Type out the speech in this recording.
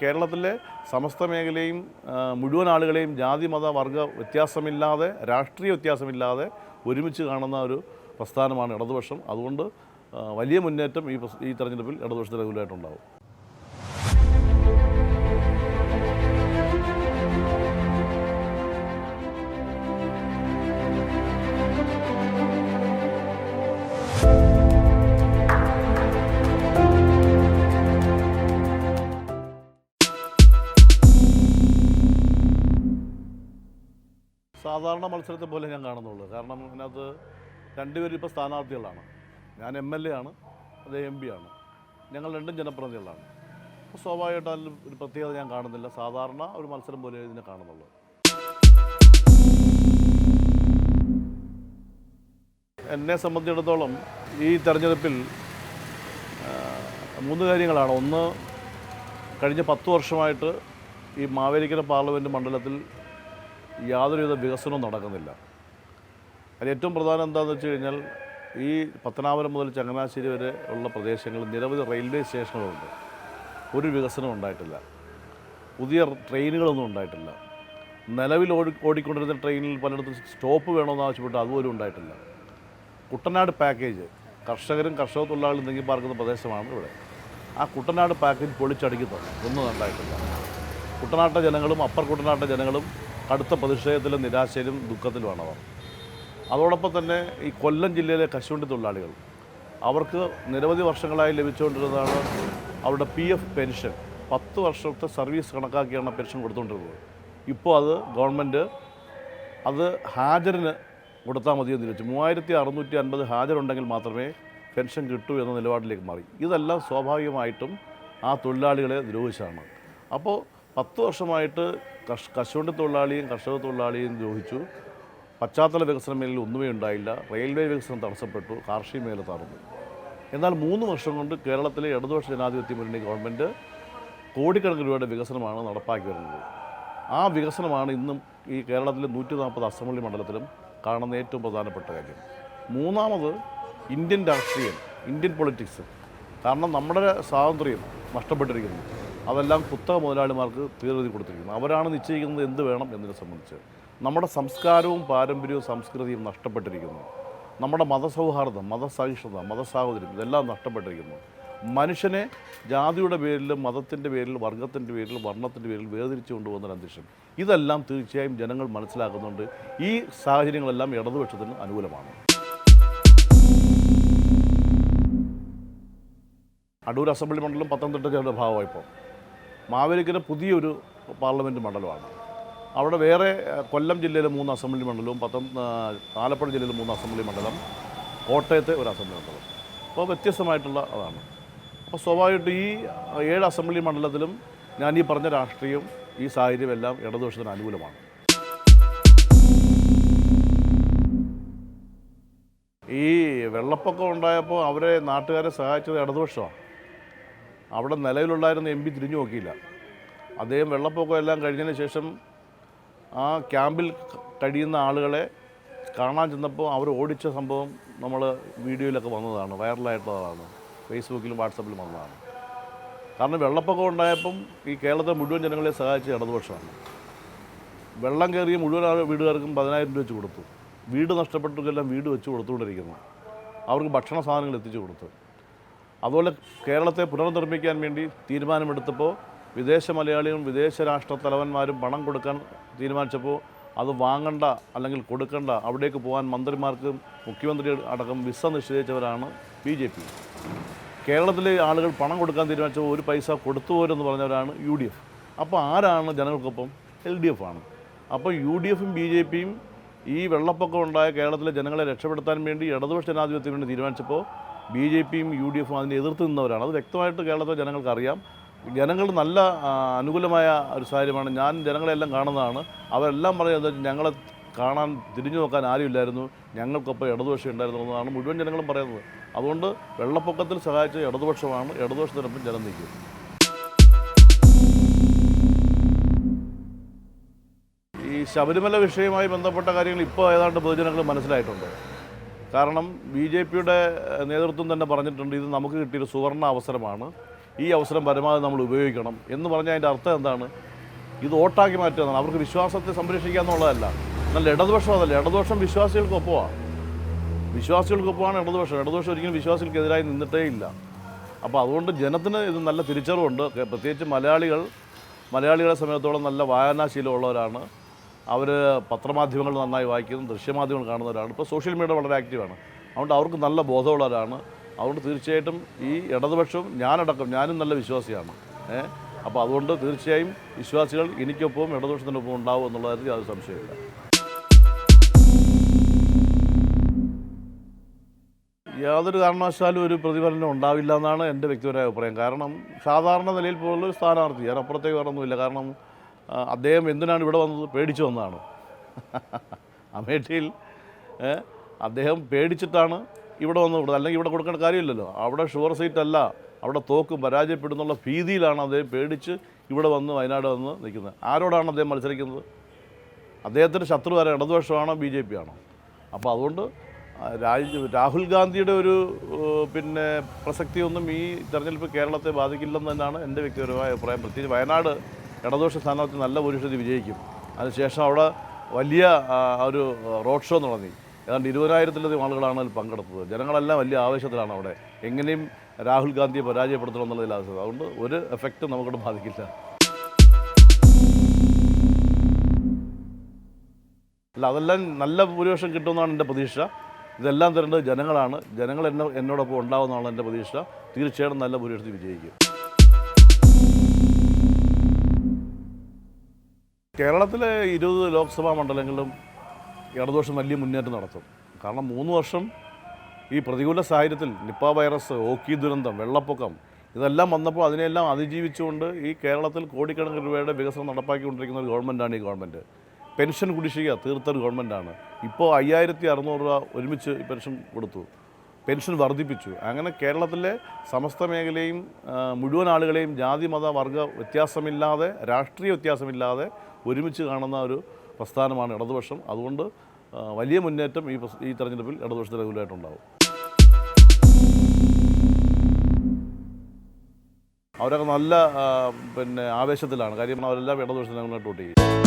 കേരളത്തിലെ സമസ്ത മേഖലയും മുഴുവൻ ആളുകളെയും ജാതി മത വർഗ വ്യത്യാസമില്ലാതെ രാഷ്ട്രീയ വ്യത്യാസമില്ലാതെ ഒരുമിച്ച് കാണുന്ന ഒരു പ്രസ്ഥാനമാണ് ഇടതുപക്ഷം. അതുകൊണ്ട് വലിയ മുന്നേറ്റം ഈ ഈ തെരഞ്ഞെടുപ്പിൽ ഇടതുപക്ഷത്തിന് അനുകൂലമായിട്ടുണ്ടാവും. സാധാരണ മത്സരത്തെ പോലെ ഞാൻ കാണുന്നുള്ളൂ. കാരണം അതിനകത്ത് രണ്ടുപേരും ഇപ്പോൾ സ്ഥാനാർത്ഥികളാണ്. ഞാൻ എം എൽ എ ആണ് അത് എം പി ആണ്. ഞങ്ങൾ രണ്ടും ജനപ്രതിനിധികളാണ്. അപ്പോൾ സ്വാഭാവികമായിട്ടും അതിൽ ഒരു പ്രത്യേകത ഞാൻ കാണുന്നില്ല. സാധാരണ ഒരു മത്സരം പോലെ ഇതിനെ കാണുന്നുള്ളൂ. എന്നെ സംബന്ധിച്ചിടത്തോളം ഈ തെരഞ്ഞെടുപ്പിൽ മൂന്ന് കാര്യങ്ങളാണ്. ഒന്ന് കഴിഞ്ഞ പത്ത് വർഷമായിട്ട് ഈ മാവേലിക്കര പാർലമെന്റ് മണ്ഡലത്തിൽ യാതൊരുവിധ വികസനവും നടക്കുന്നില്ല. അതിൽ ഏറ്റവും പ്രധാനം എന്താണെന്ന് വെച്ച് കഴിഞ്ഞാൽ ഈ പത്തനാപുരം മുതൽ ചങ്ങനാശ്ശേരി വരെ ഉള്ള പ്രദേശങ്ങളിൽ നിരവധി റെയിൽവേ സ്റ്റേഷനുകളുണ്ട്. ഒരു വികസനം ഉണ്ടായിട്ടില്ല. പുതിയ ട്രെയിനുകളൊന്നും ഉണ്ടായിട്ടില്ല. നിലവിൽ ഓടി ഓടിക്കൊണ്ടിരുന്ന ട്രെയിനിൽ പലയിടത്തും സ്റ്റോപ്പ് വേണമെന്ന് ആവശ്യപ്പെട്ട് അതുപോലും ഉണ്ടായിട്ടില്ല. കുട്ടനാട് പാക്കേജ് കർഷകരും കർഷക തൊഴിലാളികളും നീങ്ങി പാർക്കുന്ന പ്രദേശമാണ് ഇവിടെ. ആ കുട്ടനാട് പാക്കേജ് പൊളിച്ചടുക്കുന്നത് ഒന്നും ഉണ്ടായിട്ടില്ല. കുട്ടനാട്ടെ ജനങ്ങളും അപ്പർ കുട്ടനാട്ടെ ജനങ്ങളും കടുത്ത പ്രതിഷേധത്തിലും നിരാശയിലും ദുഃഖത്തിലുമാണ് അവർ. അതോടൊപ്പം തന്നെ ഈ കൊല്ലം ജില്ലയിലെ കശുവണ്ടി തൊഴിലാളികൾ അവർക്ക് നിരവധി വർഷങ്ങളായി ലഭിച്ചുകൊണ്ടിരുന്നതാണ് അവരുടെ പി എഫ് പെൻഷൻ. പത്ത് വർഷത്തെ സർവീസ് കണക്കാക്കിയാണ് പെൻഷൻ കൊടുത്തുകൊണ്ടിരുന്നത്. ഇപ്പോൾ അത് ഗവൺമെന്റ് അത് ഹാജറിന് കൊടുത്താൽ മതിയെന്ന് ചോദിച്ചു. മൂവായിരത്തി അറുന്നൂറ്റി അൻപത് ഹാജരുണ്ടെങ്കിൽ മാത്രമേ പെൻഷൻ കിട്ടൂ എന്ന നിലപാടിലേക്ക് മാറി. ഇതെല്ലാം സ്വാഭാവികമായിട്ടും ആ തൊഴിലാളികളെ ദ്രോഹിച്ചാണ് അപ്പോൾ പത്ത് വർഷമായിട്ട് കശുവണ്ടി തൊഴിലാളിയും കർഷക തൊഴിലാളിയും ദ്രോഹിച്ചു. പശ്ചാത്തല വികസന മേഖലയിൽ ഒന്നുമേ ഉണ്ടായില്ല. റെയിൽവേ വികസനം തടസ്സപ്പെട്ടു. കാർഷിക മേഖല തടഞ്ഞു എന്നാൽ മൂന്ന് വർഷം കൊണ്ട് കേരളത്തിലെ ഇടതുപക്ഷ ജനാധിപത്യ മുന്നണി ഗവൺമെന്റ് കോടിക്കണക്കിന് രൂപയുടെ വികസനമാണ് നടപ്പാക്കി വരുന്നത്. ആ വികസനമാണ് ഇന്നും ഈ കേരളത്തിലെ നൂറ്റി നാൽപ്പത് അസംബ്ലി മണ്ഡലത്തിലും കാണുന്ന ഏറ്റവും പ്രധാനപ്പെട്ട കാര്യം. മൂന്നാമത് ഇന്ത്യൻ രാഷ്ട്രീയം ഇന്ത്യൻ പൊളിറ്റിക്സ്. കാരണം നമ്മുടെ സ്വാതന്ത്ര്യം നഷ്ടപ്പെട്ടിരിക്കുന്നു. അതെല്ലാം കുത്തക മുതലാളിമാർക്ക് തീർത്തി കൊടുത്തിരിക്കുന്നു. അവരാണ് നിശ്ചയിക്കുന്നത് എന്ത് വേണം എന്നതിനെ സംബന്ധിച്ച്. നമ്മുടെ സംസ്കാരവും പാരമ്പര്യവും സംസ്കൃതിയും നഷ്ടപ്പെട്ടിരിക്കുന്നു. നമ്മുടെ മതസൗഹാർദ്ദം മതസഹിഷ്ണുത മതസാഹോദര്യം ഇതെല്ലാം നഷ്ടപ്പെട്ടിരിക്കുന്നു. മനുഷ്യനെ ജാതിയുടെ പേരിൽ മതത്തിന്റെ പേരിൽ വർഗത്തിന്റെ പേരിൽ വർണത്തിന്റെ പേരിൽ വേർതിരിച്ചു കൊണ്ടുപോകുന്ന അന്തരീക്ഷം. ഇതെല്ലാം തീർച്ചയായും ജനങ്ങൾ മനസ്സിലാക്കുന്നുണ്ട്. ഈ സാഹചര്യങ്ങളെല്ലാം ഇടതുപക്ഷത്തിന് അനുകൂലമാണ്. അടൂർ അസംബ്ലി മണ്ഡലം പത്തനംതിട്ട ജില്ലയുടെ ഭാഗമായി ഇപ്പോൾ മാവേലിക്കര പുതിയൊരു പാർലമെന്റ് മണ്ഡലമാണ്. അവിടെ വേറെ കൊല്ലം ജില്ലയിലെ മൂന്ന് അസംബ്ലി മണ്ഡലവും പത്തം ആലപ്പുഴ ജില്ലയിലെ മൂന്ന് അസംബ്ലി മണ്ഡലം കോട്ടയത്തെ ഒരു അസംബ്ലി മണ്ഡലം. അപ്പോൾ വ്യത്യസ്തമായിട്ടുള്ള അതാണ്. അപ്പോൾ സ്വാഭാവികമായിട്ട് ഈ ഏഴ് അസംബ്ലി മണ്ഡലത്തിലും ഞാൻ ഈ പറഞ്ഞ രാഷ്ട്രീയം ഈ സാഹചര്യം എല്ലാം ഇടതുപക്ഷത്തിന് അനുകൂലമാണ്. ഈ വെള്ളപ്പൊക്കം ഉണ്ടായപ്പോൾ അവരെ നാട്ടുകാരെ സഹായിച്ചത് ഇടതുപക്ഷമാണ്. അവിടെ നിലവിലുണ്ടായിരുന്ന എം പി തിരിഞ്ഞു നോക്കിയില്ല. അദ്ദേഹം വെള്ളപ്പൊക്കം എല്ലാം കഴിഞ്ഞതിന് ശേഷം ആ ക്യാമ്പിൽ കഴിയുന്ന ആളുകളെ കാണാൻ ചെന്നപ്പോൾ അവർ ഓടിച്ച സംഭവം നമ്മൾ വീഡിയോയിലൊക്കെ വന്നതാണ് വൈറലായിട്ടുള്ളതാണ്. ഫേസ്ബുക്കിലും വാട്സപ്പിലും വന്നതാണ്. കാരണം വെള്ളപ്പൊക്കം ഉണ്ടായപ്പം ഈ കേരളത്തെ മുഴുവൻ ജനങ്ങളെ സഹായിച്ച ഇടതുപക്ഷമാണ്. വെള്ളം കയറിയ മുഴുവൻ വീടുകാർക്കും പതിനായിരം രൂപ വെച്ച് കൊടുത്തു. വീട് നഷ്ടപ്പെട്ടവർക്കെല്ലാം വീട് വെച്ച് കൊടുത്തുകൊണ്ടിരിക്കുന്നു. അവർക്ക് ഭക്ഷണ സാധനങ്ങൾ എത്തിച്ചു കൊടുത്തു. അതുപോലെ കേരളത്തെ പുനർനിർമ്മിക്കാൻ വേണ്ടി തീരുമാനമെടുത്തപ്പോൾ വിദേശ മലയാളികളും വിദേശ രാഷ്ട്ര തലവന്മാരും പണം കൊടുക്കാൻ തീരുമാനിച്ചപ്പോൾ അത് വാങ്ങണ്ട അല്ലെങ്കിൽ കൊടുക്കണ്ട അവിടേക്ക് പോകാൻ മന്ത്രിമാർക്ക് മുഖ്യമന്ത്രി അടക്കം വിസ നിഷേധിച്ചവരാണ് ബി ജെ പി. കേരളത്തിലെ ആളുകൾ പണം കൊടുക്കാൻ തീരുമാനിച്ചപ്പോൾ ഒരു പൈസ കൊടുത്തു പോരെന്ന് പറഞ്ഞവരാണ് യു ഡി എഫ്. അപ്പോൾ ആരാണ് ജനങ്ങൾക്കൊപ്പം? എൽ ഡി എഫ് ആണ്. അപ്പോൾ യു ഡി എഫും ബി ജെ പിയും ഈ വെള്ളപ്പൊക്കം ഉണ്ടായ കേരളത്തിലെ ജനങ്ങളെ രക്ഷപ്പെടുത്താൻ വേണ്ടി ഇടതുപക്ഷ ജനാധിപത്യത്തിന് വേണ്ടി തീരുമാനിച്ചപ്പോൾ ബി ജെ പിയും യു ഡി എഫും അതിനെ എതിർത്ത് നിന്നവരാണ്. അത് വ്യക്തമായിട്ട് കേരളത്തിലെ ജനങ്ങൾക്കറിയാം. ജനങ്ങൾ നല്ല അനുകൂലമായ ഒരു സാഹചര്യമാണ്. ഞാൻ ജനങ്ങളെല്ലാം കാണുന്നതാണ്. അവരെല്ലാം പറയുന്നത് ഞങ്ങളെ കാണാൻ തിരിഞ്ഞു നോക്കാൻ ആരുമില്ലായിരുന്നു. ഞങ്ങൾക്കൊപ്പം ഇടതുപക്ഷം ഉണ്ടായിരുന്നു എന്നതാണ് മുഴുവൻ ജനങ്ങളും പറയുന്നത്. അതുകൊണ്ട് വെള്ളപ്പൊക്കത്തിൽ സഹായിച്ച ഇടതുപക്ഷമാണ്. ഇടതുപക്ഷത്തിനൊപ്പം ജനം നിൽക്കും. ഈ ശബരിമല വിഷയവുമായി ബന്ധപ്പെട്ട കാര്യങ്ങൾ ഇപ്പോൾ ഏതാണ്ട് പൊതുജനങ്ങൾ മനസ്സിലായിട്ടുണ്ട്. കാരണം ബി ജെ പിയുടെ നേതൃത്വം തന്നെ പറഞ്ഞിട്ടുണ്ട് ഇത് നമുക്ക് കിട്ടിയൊരു സുവർണ അവസരമാണ്. ഈ അവസരം പരമാവധി നമ്മൾ ഉപയോഗിക്കണം എന്ന് പറഞ്ഞാൽ അതിന്റെ അർത്ഥം എന്താണ്? ഇത് വോട്ടാക്കി മാറ്റുക എന്നാണ് അവർക്ക് വിശ്വാസത്തെ സംരക്ഷിക്കുക എന്നുള്ളതല്ല. നല്ല ഇടതുപക്ഷം അതല്ല. ഇടതുപക്ഷം വിശ്വാസികൾക്കൊപ്പമാണ് വിശ്വാസികൾക്കൊപ്പമാണ് ഇടതുപക്ഷം. ഇടതുപക്ഷം ഒരിക്കലും വിശ്വാസികൾക്കെതിരായി നിന്നിട്ടേ ഇല്ല. അപ്പോൾ അതുകൊണ്ട് ജനത്തിന് ഇത് നല്ല തിരിച്ചറിവുണ്ട്. പ്രത്യേകിച്ച് മലയാളികൾ മലയാളികളെ സമയത്തോളം നല്ല വായനാശീലമുള്ളവരാണ്. അവർ പത്രമാധ്യമങ്ങൾ നന്നായി വായിക്കുന്നു ദൃശ്യമാധ്യമങ്ങൾ കാണുന്നവരാണ് ഇപ്പോൾ സോഷ്യൽ മീഡിയ വളരെ ആക്റ്റീവാണ് അതുകൊണ്ട് അവർക്ക് നല്ല ബോധമുള്ളവരാണ് അതുകൊണ്ട് തീർച്ചയായിട്ടും ഈ ഇടതുപക്ഷവും ഞാനടക്കം ഞാനും നല്ല വിശ്വാസിയാണ്. ഏ? അപ്പോൾ അതുകൊണ്ട് തീർച്ചയായും വിശ്വാസികൾ എനിക്കൊപ്പവും ഇടതുപക്ഷത്തിനൊപ്പം ഉണ്ടാവും എന്നുള്ള യാതൊരു സംശയമില്ല യാതൊരു കാരണവശാലും ഒരു പ്രതിഫലനം ഉണ്ടാവില്ല എന്നാണ് എന്റെ വ്യക്തിപരമായ അഭിപ്രായം. കാരണം സാധാരണ നിലയിൽ പോലുള്ള ഒരു സ്ഥാനാർത്ഥി ഞാൻ അപ്പുറത്തേക്ക് വേറൊന്നുമില്ല കാരണം അദ്ദേഹം എന്തിനാണ് ഇവിടെ വന്നത്? പേടിച്ചു വന്നതാണ്? അമേഠിയിൽ അദ്ദേഹം പേടിച്ചിട്ടാണ് ഇവിടെ വന്ന് കൊടുത്തത് അല്ലെങ്കിൽ ഇവിടെ കൊടുക്കേണ്ട കാര്യമില്ലല്ലോ. അവിടെ ഷുവർ സീറ്റ് അല്ല. അവിടെ തോക്ക് പരാജയപ്പെടുന്നുള്ള ഭീതിയിലാണ് അദ്ദേഹം പേടിച്ച് ഇവിടെ വന്ന് വയനാട് വന്ന് നിൽക്കുന്നത്. ആരോടാണ് അദ്ദേഹം മത്സരിക്കുന്നത്? അദ്ദേഹത്തിന്റെ ശത്രു ആരാ ഇടതുപക്ഷമാണോ ബി ജെ പി ആണോ അപ്പോൾ അതുകൊണ്ട് രാജ് രാഹുൽ ഗാന്ധിയുടെ ഒരു പിന്നെ പ്രസക്തിയൊന്നും ഈ തെരഞ്ഞെടുപ്പ് കേരളത്തെ ബാധിക്കില്ലെന്ന് തന്നെയാണ് എന്റെ വ്യക്തിപരമായ അഭിപ്രായം. പ്രത്യേകിച്ച് വയനാട് ഇടതുപക്ഷ സ്ഥാനാർത്ഥി നല്ല ഭൂരിപക്ഷത്തിൽ വിജയിക്കും. അതിനുശേഷം അവിടെ വലിയ ഒരു റോഡ് ഷോ നടന്നി. ഏതാണ്ട് ഇരുപതിനായിരത്തിലധികം ആളുകളാണ് അതിൽ പങ്കെടുത്തത്. ജനങ്ങളെല്ലാം വലിയ ആവേശത്തിലാണ് അവിടെ. എങ്ങനെയും രാഹുൽ ഗാന്ധിയെ പരാജയപ്പെടുത്തണം എന്നുള്ളതിൽ ആവശ്യം അതുകൊണ്ട് ഒരു എഫക്റ്റും നമുക്കിവിടെ ബാധിക്കില്ല. അല്ല അതെല്ലാം നല്ല ഭൂരിപക്ഷം കിട്ടുമെന്നാണ് എന്റെ പ്രതീക്ഷ. ഇതെല്ലാം തരേണ്ടത് ജനങ്ങളാണ്. ജനങ്ങൾ എന്നെ എന്നോടൊപ്പം ഉണ്ടാവുമെന്നാണ് എന്റെ പ്രതീക്ഷ. തീർച്ചയായിട്ടും നല്ല ഭൂരിപക്ഷത്തിൽ വിജയിക്കും. കേരളത്തിലെ ഇരുപത് ലോക്സഭാ മണ്ഡലങ്ങളിലും ഇടതുപക്ഷം വലിയ മുന്നേറ്റം നടത്തും. കാരണം മൂന്ന് വർഷം ഈ പ്രതികൂല സാഹചര്യത്തിൽ നിപ്പ വൈറസ് ഓക്കി ദുരന്തം വെള്ളപ്പൊക്കം ഇതെല്ലാം വന്നപ്പോൾ അതിനെല്ലാം അതിജീവിച്ചുകൊണ്ട് ഈ കേരളത്തിൽ കോടിക്കണക്കിന് രൂപയുടെ വികസനം നടപ്പാക്കിക്കൊണ്ടിരിക്കുന്ന ഒരു ഗവൺമെന്റാണ് ഈ ഗവൺമെന്റ് പെൻഷൻ കുടിശ്ശിക തീർത്തൊരു ഗവൺമെന്റാണ് ഇപ്പോൾ അയ്യായിരത്തി അറുന്നൂറ് രൂപ ഒരുമിച്ച് പെൻഷൻ കൊടുത്തു. പെൻഷൻ വർദ്ധിപ്പിച്ചു. അങ്ങനെ കേരളത്തിലെ സമസ്ത മേഖലയും മുഴുവൻ ആളുകളെയും ജാതി മത വർഗ വ്യത്യാസമില്ലാതെ രാഷ്ട്രീയ വ്യത്യാസമില്ലാതെ ഒരുമിച്ച് കാണുന്ന ഒരു പ്രസ്ഥാനമാണ് ഇടതുപക്ഷം. അതുകൊണ്ട് വലിയ മുന്നേറ്റം ഈ ഈ തെരഞ്ഞെടുപ്പിൽ ഇടതുപക്ഷത്തിന് അനുകൂലമായിട്ടുണ്ടാവും. അവരൊക്കെ നല്ല പിന്നെ ആവേശത്തിലാണ്. കാര്യം അവരെല്ലാം ഇടതുപക്ഷത്തിന് അനുകൂലമായിട്ട് വോട്ട് ചെയ്യും.